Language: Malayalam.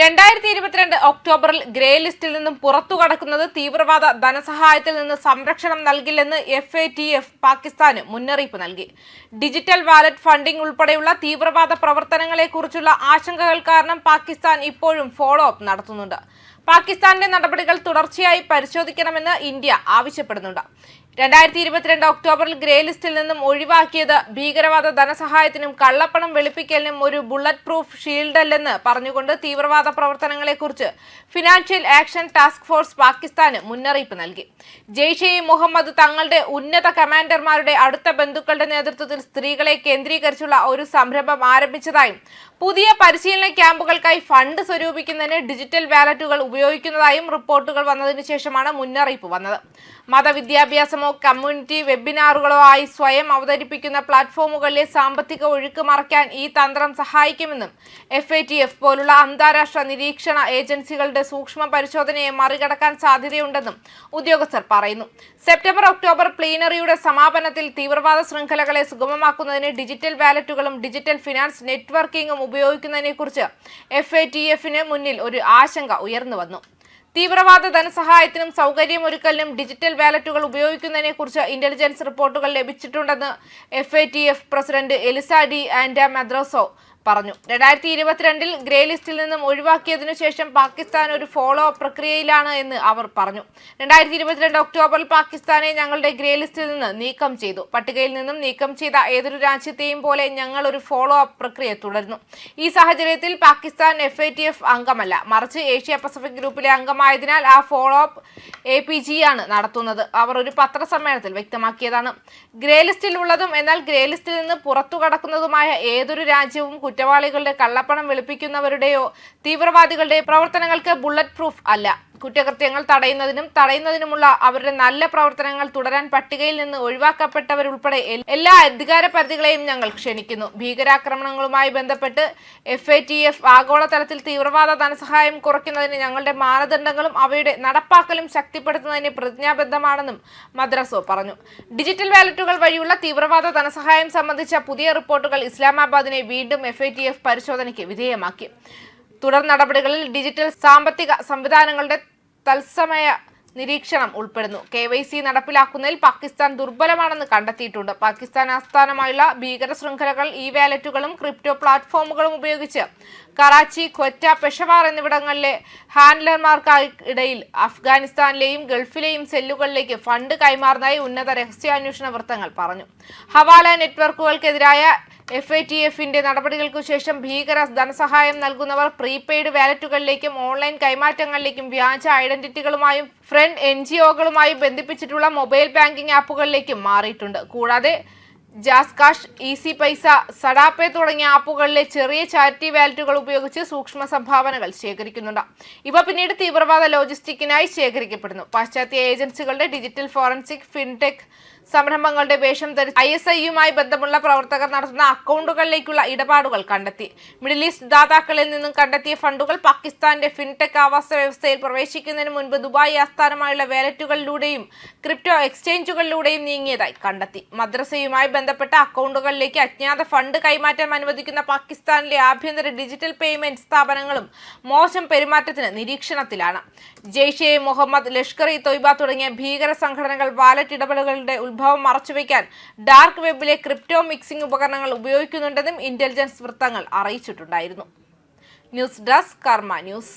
രണ്ടായിരത്തി ഇരുപത്തിരണ്ട് ഒക്ടോബറിൽ ഗ്രേ ലിസ്റ്റിൽ നിന്നും പുറത്തു കടക്കുന്നത് തീവ്രവാദ ധനസഹായത്തിൽ നിന്ന് സംരക്ഷണം നൽകില്ലെന്ന് എഫ് എ ടി എഫ് പാകിസ്ഥാന് മുന്നറിയിപ്പ് നൽകി. ഡിജിറ്റൽ വാലറ്റ് ഫണ്ടിംഗ് ഉൾപ്പെടെയുള്ള തീവ്രവാദ പ്രവർത്തനങ്ങളെക്കുറിച്ചുള്ള ആശങ്കകൾ കാരണം പാകിസ്ഥാൻ ഇപ്പോഴും ഫോളോ അപ്പ് നടത്തുന്നുണ്ട്. പാകിസ്ഥാന്റെ നടപടികൾ തുടർച്ചയായി പരിശോധിക്കണമെന്ന് ഇന്ത്യ ആവശ്യപ്പെടുന്നുണ്ട്. രണ്ടായിരത്തി ഇരുപത്തിരണ്ട് ഒക്ടോബറിൽ ഗ്രേ ലിസ്റ്റിൽ നിന്നും ഒഴിവാക്കിയത് ഭീകരവാദ ധനസഹായത്തിനും കള്ളപ്പണം വെളുപ്പിക്കലിനും ഒരു ബുള്ളറ്റ് പ്രൂഫ് ഷീൽഡല്ലെന്ന് പറഞ്ഞുകൊണ്ട് തീവ്രവാദ പ്രവർത്തനങ്ങളെക്കുറിച്ച് ഫിനാൻഷ്യൽ ആക്ഷൻ ടാസ്ക് ഫോഴ്സ് പാകിസ്ഥാന് മുന്നറിയിപ്പ് നൽകി. ജെയ്ഷെ ഇ മുഹമ്മദ് തങ്ങളുടെ ഉന്നത കമാൻഡർമാരുടെ അടുത്ത ബന്ധുക്കളുടെ നേതൃത്വത്തിൽ സ്ത്രീകളെ കേന്ദ്രീകരിച്ചുള്ള ഒരു സംരംഭം ആരംഭിച്ചതായും പുതിയ പരിശീലന ക്യാമ്പുകൾക്കായി ഫണ്ട് സ്വരൂപിക്കുന്നതിന് ഡിജിറ്റൽ വാലറ്റുകൾ ഉപയോഗിക്കുന്നതായും റിപ്പോർട്ടുകൾ വന്നതിനു ശേഷമാണ് മുന്നറിയിപ്പ് വന്നത്. മതവിദ്യാഭ്യാസമോ കമ്മ്യൂണിറ്റി വെബിനാറുകളോ ആയി സ്വയം അവതരിപ്പിക്കുന്ന പ്ലാറ്റ്ഫോമുകളിലെ സാമ്പത്തിക ഒഴുക്ക് മറയ്ക്കാൻ ഈ തന്ത്രം സഹായിക്കുമെന്നും എഫ് പോലുള്ള അന്താരാഷ്ട്ര നിരീക്ഷണ ഏജൻസികളുടെ സൂക്ഷ്മ പരിശോധനയെ മറികടക്കാൻ സാധ്യതയുണ്ടെന്നും ഉദ്യോഗസ്ഥർ പറയുന്നു. സെപ്റ്റംബർ ഒക്ടോബർ പ്ലീനറിയുടെ സമാപനത്തിൽ തീവ്രവാദ ശൃംഖലകളെ സുഗമമാക്കുന്നതിന് ഡിജിറ്റൽ വാലറ്റുകളും ഡിജിറ്റൽ ഫിനാൻസ് നെറ്റ്വർക്കിംഗും ഉപയോഗിക്കുന്നതിനെക്കുറിച്ച് എഫ് എ ടി എഫിന് മുന്നിൽ ഒരു ആശങ്ക ഉയർന്നു വന്നു തീവ്രവാദ ധനസഹായത്തിനും സൗകര്യമൊരുക്കലിനും ഡിജിറ്റൽ വാലറ്റുകൾ ഉപയോഗിക്കുന്നതിനെക്കുറിച്ച് ഇന്റലിജൻസ് റിപ്പോർട്ടുകൾ ലഭിച്ചിട്ടുണ്ടെന്ന് F president Elisa de Anda Madrazo പറഞ്ഞു. രണ്ടായിരത്തി ഇരുപത്തിരണ്ടിൽ ഗ്രേ ലിസ്റ്റിൽ നിന്നും ഒഴിവാക്കിയതിനു ശേഷം പാകിസ്ഥാൻ ഒരു ഫോളോ അപ്പ് പ്രക്രിയയിലാണ് എന്ന് അവർ പറഞ്ഞു. രണ്ടായിരത്തി ഇരുപത്തിരണ്ട് ഒക്ടോബറിൽ പാകിസ്ഥാനെ ഞങ്ങളുടെ ഗ്രേ ലിസ്റ്റിൽ നിന്ന് നീക്കം ചെയ്തു. പട്ടികയിൽ നിന്നും നീക്കം ചെയ്ത ഏതൊരു രാജ്യത്തെയും പോലെ ഞങ്ങൾ ഒരു ഫോളോ അപ്പ് പ്രക്രിയ തുടരുന്നു ഈ സാഹചര്യത്തിൽ Pakistan F I T F അംഗമല്ല. മറിച്ച് ഏഷ്യ പസഫിക് ഗ്രൂപ്പിലെ അംഗമായതിനാൽ ആ follow up A P G ആണ് നടത്തുന്നത്. അവർ ഒരു പത്രസമ്മേളനത്തിൽ വ്യക്തമാക്കിയതാണ്. ഗ്രേ ലിസ്റ്റിൽ ഉള്ളതും എന്നാൽ ഗ്രേ ലിസ്റ്റിൽ നിന്ന് പുറത്തു കടക്കുന്നതുമായ ഏതൊരു രാജ്യവും കുറ്റവാളികളുടെ കള്ളപ്പണം വെളുപ്പിക്കുന്നവരുടെയോ തീവ്രവാദികളുടെ പ്രവർത്തനങ്ങൾക്ക് ബുള്ളറ്റ് പ്രൂഫ് അല്ല. കുറ്റകൃത്യങ്ങൾ തടയുന്നതിനും തടയുന്നതിനുമുള്ള അവരുടെ നല്ല പ്രവർത്തനങ്ങൾ തുടരാൻ പട്ടികയിൽ നിന്ന് ഒഴിവാക്കപ്പെട്ടവരുൾപ്പെടെ എല്ലാ അധികാര പരിധികളെയും ഞങ്ങൾ ക്ഷണിക്കുന്നു. ഭീകരാക്രമണങ്ങളുമായി ബന്ധപ്പെട്ട് എഫ് എ ടി എഫ് ആഗോളതലത്തിൽ തീവ്രവാദ ധനസഹായം കുറയ്ക്കുന്നതിന് ഞങ്ങളുടെ മാനദണ്ഡങ്ങളും അവയുടെ നടപ്പാക്കലും ശക്തിപ്പെടുത്തുന്നതിന് പ്രതിജ്ഞാബദ്ധമാണെന്നും മദ്രസോ പറഞ്ഞു. ഡിജിറ്റൽ വാലറ്റുകൾ വഴിയുള്ള തീവ്രവാദ ധനസഹായം സംബന്ധിച്ച പുതിയ റിപ്പോർട്ടുകൾ ഇസ്ലാമാബാദിനെ വീണ്ടും എഫ് പരിശോധനയ്ക്ക് വിധേയമാക്കി. തുടർ നടപടികളിൽ ഡിജിറ്റൽ സാമ്പത്തിക സംവിധാനങ്ങളുടെ തത്സമയ നിരീക്ഷണം ഉൾപ്പെടുന്നു. കെ വൈ സി നടപ്പിലാക്കുന്നതിൽ പാകിസ്ഥാൻ ദുർബലമാണെന്ന് കണ്ടെത്തിയിട്ടുണ്ട്. പാകിസ്ഥാൻ ആസ്ഥാനമായുള്ള ഭീകര ശൃംഖലകൾ ഇ വാലറ്റുകളും ക്രിപ്റ്റോ പ്ലാറ്റ്ഫോമുകളും ഉപയോഗിച്ച് കറാച്ചി ക്വറ്റ പെഷവാർ എന്നിവിടങ്ങളിലെ ഹാൻഡലർമാർക്കിടയിൽ അഫ്ഗാനിസ്ഥാനിലെയും ഗൾഫിലെയും സെല്ലുകളിലേക്ക് ഫണ്ട് കൈമാറുന്നതായി ഉന്നത രഹസ്യാന്വേഷണ വൃത്തങ്ങൾ പറഞ്ഞു. ഹവാല നെറ്റ്വർക്കുകൾക്കെതിരായ എഫ് എ ടി എഫിന്റെ നടപടികൾക്കു ശേഷം ഭീകര ധനസഹായം നൽകുന്നവർ പ്രീപെയ്ഡ് വാലറ്റുകളിലേക്കും ഓൺലൈൻ കൈമാറ്റങ്ങളിലേക്കും വ്യാജ ഐഡന്റിറ്റികളുമായും ഫ്രണ്ട് എൻ ജി ഒകളുമായും ബന്ധിപ്പിച്ചിട്ടുള്ള മൊബൈൽ ബാങ്കിംഗ് ആപ്പുകളിലേക്കും മാറിയിട്ടുണ്ട്. കൂടാതെ ജാസ്കാഷ് ഈസി പൈസ സഡാപ്പെ തുടങ്ങിയ ആപ്പുകളിലെ ചെറിയ ചാരിറ്റി വാലറ്റുകൾ ഉപയോഗിച്ച് സൂക്ഷ്മ സംഭാവനകൾ ശേഖരിക്കുന്നുണ്ട്. ഇവ പിന്നീട് തീവ്രവാദ ലോജിസ്റ്റിക്കിനായി ശേഖരിക്കപ്പെടുന്നു. പാശ്ചാത്യ ഏജൻസികളുടെ ഡിജിറ്റൽ ഫോറൻസിക് ഫിൻടെക് സംരംഭങ്ങളുടെ വേഷം ധരിച്ച് ഐ എസ് ഐയുമായി ബന്ധമുള്ള പ്രവർത്തകർ നടത്തുന്ന അക്കൗണ്ടുകളിലേക്കുള്ള ഇടപാടുകൾ കണ്ടെത്തി. മിഡിൽ ഈസ്റ്റ് ദാതാക്കളിൽ നിന്നും കണ്ടെത്തിയ ഫണ്ടുകൾ പാകിസ്ഥാന്റെ ഫിൻടെക് ആവാസ വ്യവസ്ഥയിൽ പ്രവേശിക്കുന്നതിന് മുൻപ് ദുബായ് ആസ്ഥാനമായുള്ള വാലറ്റുകളിലൂടെയും ക്രിപ്റ്റോ എക്സ്ചേഞ്ചുകളിലൂടെയും നീങ്ങിയതായി കണ്ടെത്തി. മദ്രസയുമായി ബന്ധപ്പെട്ട അക്കൗണ്ടുകളിലേക്ക് അജ്ഞാത ഫണ്ട് കൈമാറ്റം അനുവദിക്കുന്ന പാകിസ്ഥാനിലെ ആഭ്യന്തര ഡിജിറ്റൽ പേയ്മെന്റ് സ്ഥാപനങ്ങളും മോശം പെരുമാറ്റത്തിന് നിരീക്ഷണത്തിലാണ്. ജെയ്ഷെ മുഹമ്മദ് ലഷ്കർ ഇ തൊയ്ബ തുടങ്ങിയ ഭീകര സംഘടനകൾ വാലറ്റ് ഇടപെടലുകളുടെ ഉത്ഭവം മറച്ചുവെക്കാൻ ഡാർക്ക് വെബിലെ ക്രിപ്റ്റോ മിക്സിംഗ് ഉപകരണങ്ങൾ ഉപയോഗിക്കുന്നുണ്ടെന്നും ഇന്റലിജൻസ് വൃത്തങ്ങൾ അറിയിച്ചിട്ടുണ്ടായിരുന്നു. News desk Karma news.